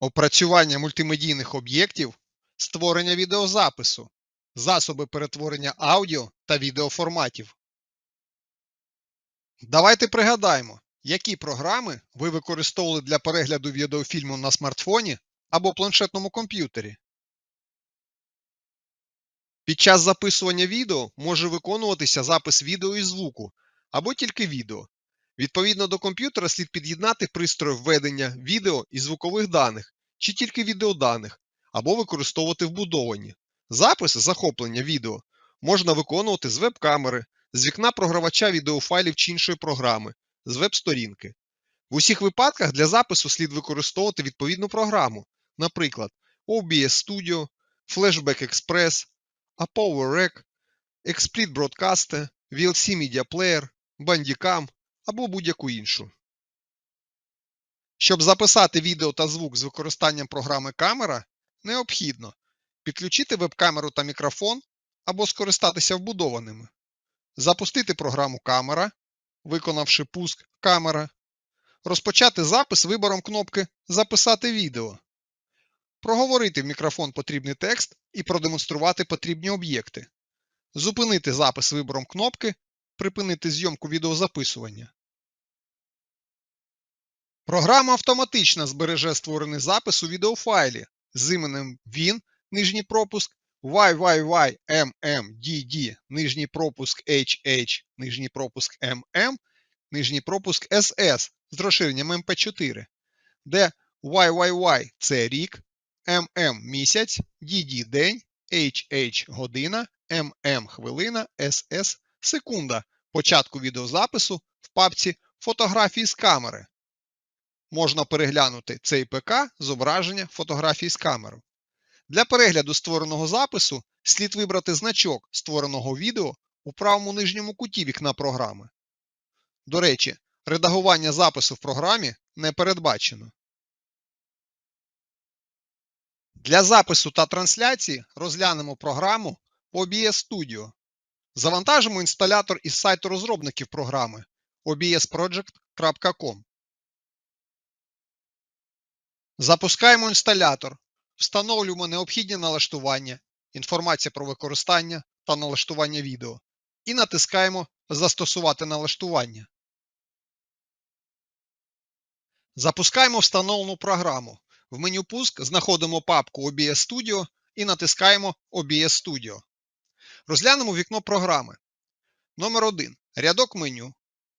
опрацювання мультимедійних об'єктів, створення відеозапису, засоби перетворення аудіо та відеоформатів. Давайте пригадаємо, які програми ви використовували для перегляду відеофільму на смартфоні або планшетному комп'ютері. Під час записування відео може виконуватися запис відео і звуку або тільки відео. Відповідно до комп'ютера слід під'єднати пристрої введення відео і звукових даних чи тільки відеоданих, або використовувати вбудовані. Запис захоплення відео можна виконувати з веб-камери, з вікна програвача відеофайлів чи іншої програми, з веб-сторінки. В усіх випадках для запису слід використовувати відповідну програму, наприклад, OBS Studio, Flashback Express, ApowerRec, XSplit Broadcaster, VLC Media Player, Bandicam або будь-яку іншу. Щоб записати відео та звук з використанням програми камера, необхідно підключити веб-камеру та мікрофон або скористатися вбудованими, запустити програму камера, виконавши пуск камера, розпочати запис вибором кнопки Записати відео, проговорити в мікрофон потрібний текст і продемонструвати потрібні об'єкти, зупинити запис вибором кнопки Припинити зйомку відеозаписування. Програма автоматично збереже створений запис у відеофайлі з іменем він, нижній пропуск, YYYMMDD, нижній пропуск HH, нижній пропуск MM, нижній пропуск SS з розширенням MP4, де YYY це рік, MM місяць, DD день, HH година, MM хвилина, SS секунда початку відеозапису в папці Фотографії з камери. Можна переглянути цей ПК зображення фотографії з камери. Для перегляду створеного запису слід вибрати значок створеного відео у правому нижньому куті вікна програми. До речі, редагування запису в програмі не передбачено. Для запису та трансляції розглянемо програму OBS Studio. Завантажимо інсталятор із сайту розробників програми obsproject.com. Запускаємо інсталятор, встановлюємо необхідні налаштування, інформація про використання та налаштування відео і натискаємо Застосувати налаштування. Запускаємо встановлену програму. В меню Пуск знаходимо папку OBS Studio і натискаємо OBS Studio. Розглянемо вікно програми. Номер 1. Рядок меню.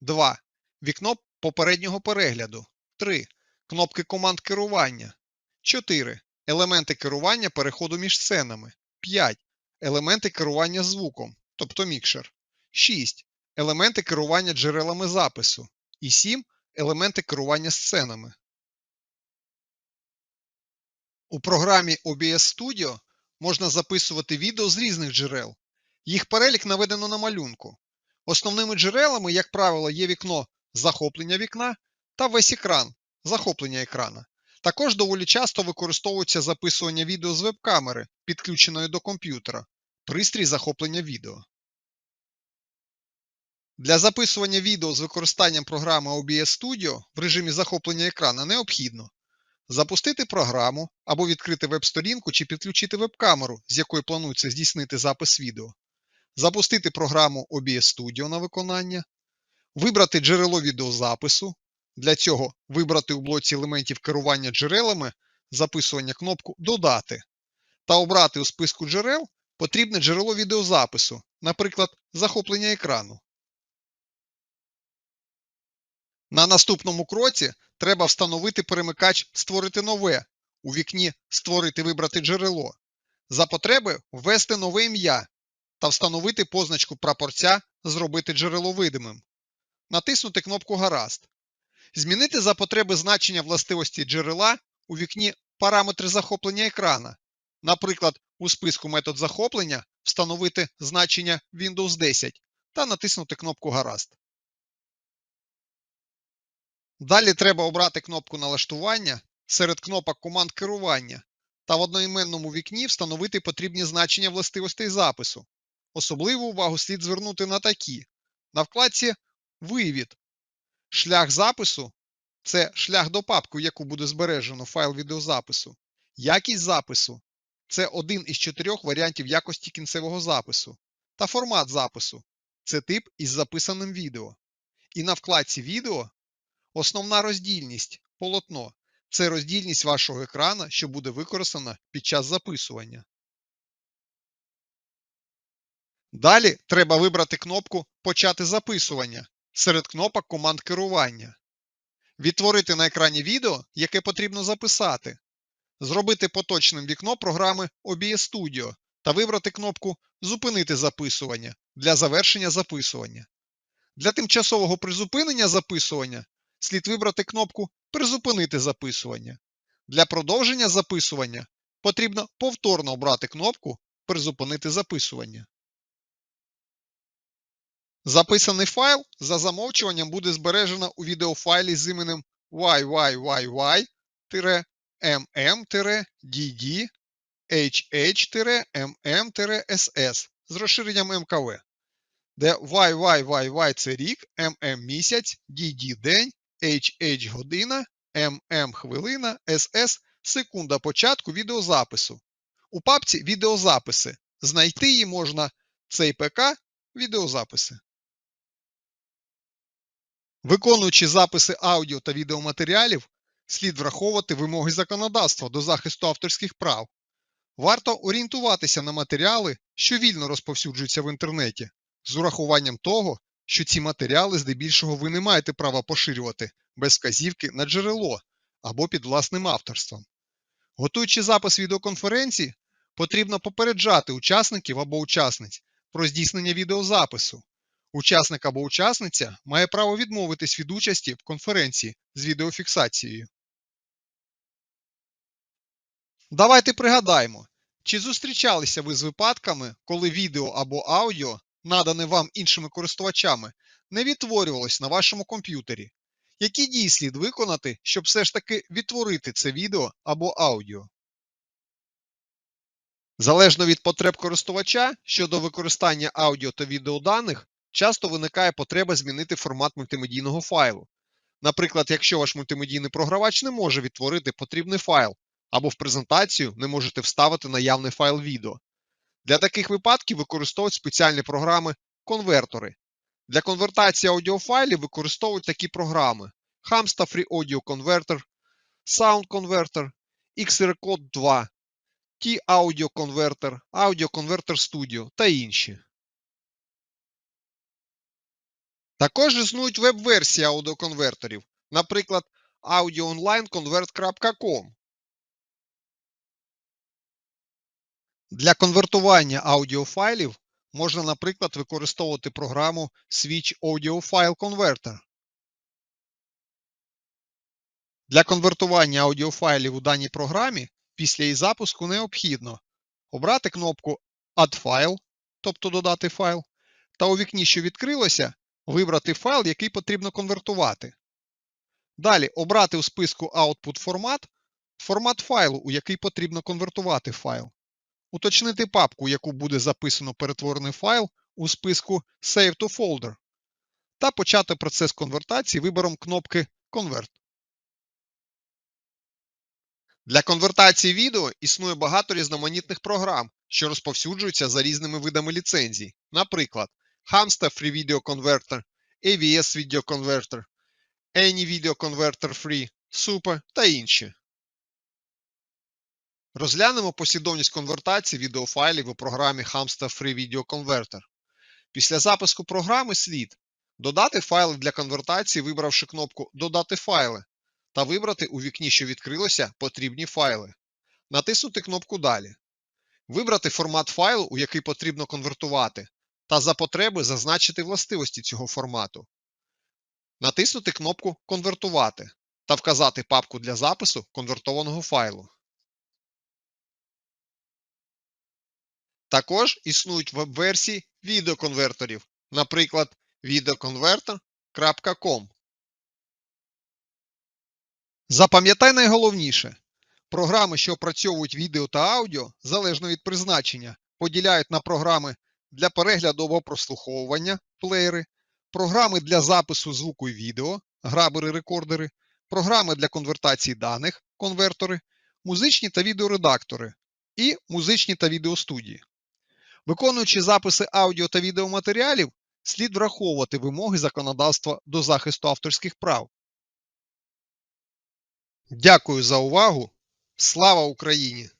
2. Вікно попереднього перегляду. 3. Кнопки команд керування. 4. Елементи керування переходу між сценами. 5. Елементи керування звуком, тобто мікшер. 6. Елементи керування джерелами запису. І 7. Елементи керування сценами. У програмі OBS Studio можна записувати відео з різних джерел. Їх перелік наведено на малюнку. Основними джерелами, як правило, є вікно захоплення вікна та весь екран захоплення екрана. Також доволі часто використовується записування відео з веб-камери, підключеної до комп'ютера, пристрій захоплення відео. Для записування відео з використанням програми OBS Studio в режимі захоплення екрана необхідно запустити програму або відкрити веб-сторінку чи підключити веб-камеру, з якої планується здійснити запис відео, запустити програму OBS Studio на виконання, вибрати джерело відеозапису. Для цього вибрати у блоці елементів керування джерелами записування кнопку Додати та обрати у списку джерел потрібне джерело відеозапису, наприклад, захоплення екрану. На наступному кроці треба встановити перемикач Створити нове у вікні Створити вибрати джерело. За потреби ввести нове ім'я та встановити позначку прапорця Зробити джерело видимим. Натиснути кнопку Гаразд. Змінити за потреби значення властивості джерела у вікні Параметри захоплення екрана. Наприклад, у списку метод захоплення встановити значення Windows 10 та натиснути кнопку Гаразд. Далі треба обрати кнопку налаштування серед кнопок команд керування та в одноіменному вікні встановити потрібні значення властивостей запису. Особливу увагу слід звернути на такі. На вкладці Вивід. Шлях запису це шлях до папки, яку буде збережено файл відеозапису. Якість запису це один із чотирьох варіантів якості кінцевого запису. Та формат запису це тип із записаним відео. І на вкладці відео основна роздільність полотно це роздільність вашого екрана, що буде використана під час записування. Далі треба вибрати кнопку Почати записування серед кнопок команд керування. Відтворити на екрані відео, яке потрібно записати. Зробити поточним вікно програми OBS Studio та вибрати кнопку Зупинити записування для завершення записування. Для тимчасового призупинення записування слід вибрати кнопку Призупинити записування. Для продовження записування потрібно повторно обрати кнопку Призупинити записування. Записаний файл за замовчуванням буде збережено у відеофайлі з іменем YYYY-MM-DD HH-MM-SS з розширенням МКВ, де YYYY це рік, MM місяць, DD день, HH година, MM хвилина, SS секунда початку відеозапису. У папці відеозаписи. Знайти її можна цей ПК відеозаписи. Виконуючи записи аудіо та відеоматеріалів, слід враховувати вимоги законодавства до захисту авторських прав. Варто орієнтуватися на матеріали, що вільно розповсюджуються в інтернеті, з урахуванням того, що ці матеріали здебільшого ви не маєте права поширювати без вказівки на джерело або під власним авторством. Готуючи запис відеоконференції, потрібно попереджати учасників або учасниць про здійснення відеозапису. Учасник або учасниця має право відмовитись від участі в конференції з відеофіксацією. Давайте пригадаємо, чи зустрічалися ви з випадками, коли відео або аудіо, надане вам іншими користувачами, не відтворювалось на вашому комп'ютері. Які дії слід виконати, щоб все ж таки відтворити це відео або аудіо? Залежно від потреб користувача щодо використання аудіо та відеоданих, часто виникає потреба змінити формат мультимедійного файлу. Наприклад, якщо ваш мультимедійний програвач не може відтворити потрібний файл, або в презентацію не можете вставити наявний файл відео. Для таких випадків використовують спеціальні програми-конвертори. Для конвертації аудіофайлів використовують такі програми: Hamsta Free Audio Converter, Sound Converter, XRCode 2, T-Audio Converter, Audio Converter Studio та інші. Також існують веб-версії аудіоконвертерів, наприклад, audioonlineconvert.com. Для конвертування аудіофайлів можна, наприклад, використовувати програму Switch Audio File Converter. Для конвертування аудіофайлів у даній програмі після її запуску необхідно обрати кнопку Add File, тобто додати файл, та у вікні, що відкрилося, вибрати файл, який потрібно конвертувати. Далі обрати у списку Output формат формат файлу, у який потрібно конвертувати файл. Уточнити папку, яку буде записано перетворений файл у списку Save to Folder та почати процес конвертації вибором кнопки Convert. Для конвертації відео існує багато різноманітних програм, що розповсюджуються за різними видами ліцензій. Наприклад, Hamsta Free Video Converter, AVS Video Converter, Any Video Converter Free, Super та інші. Розглянемо послідовність конвертації відеофайлів у програмі Hamsta Free Video Converter. Після запуску програми слід додати файли для конвертації, вибравши кнопку Додати файли та вибрати у вікні, що відкрилося, потрібні файли. Натиснути кнопку Далі. Вибрати формат файлу, у який потрібно конвертувати, та за потреби зазначити властивості цього формату. Натиснути кнопку Конвертувати та вказати папку для запису конвертованого файлу. Також існують веб-версії відеоконверторів, наприклад, videoconverter.com. Запам'ятай найголовніше. Програми, що опрацьовують відео та аудіо, залежно від призначення, поділяють на програми для перегляду або прослуховування плеєри, програми для запису звуку і відео, грабери-рекордери, програми для конвертації даних, конвертори, музичні та відеоредактори і музичні та відеостудії. Виконуючи записи аудіо та відеоматеріалів, слід враховувати вимоги законодавства до захисту авторських прав. Дякую за увагу! Слава Україні!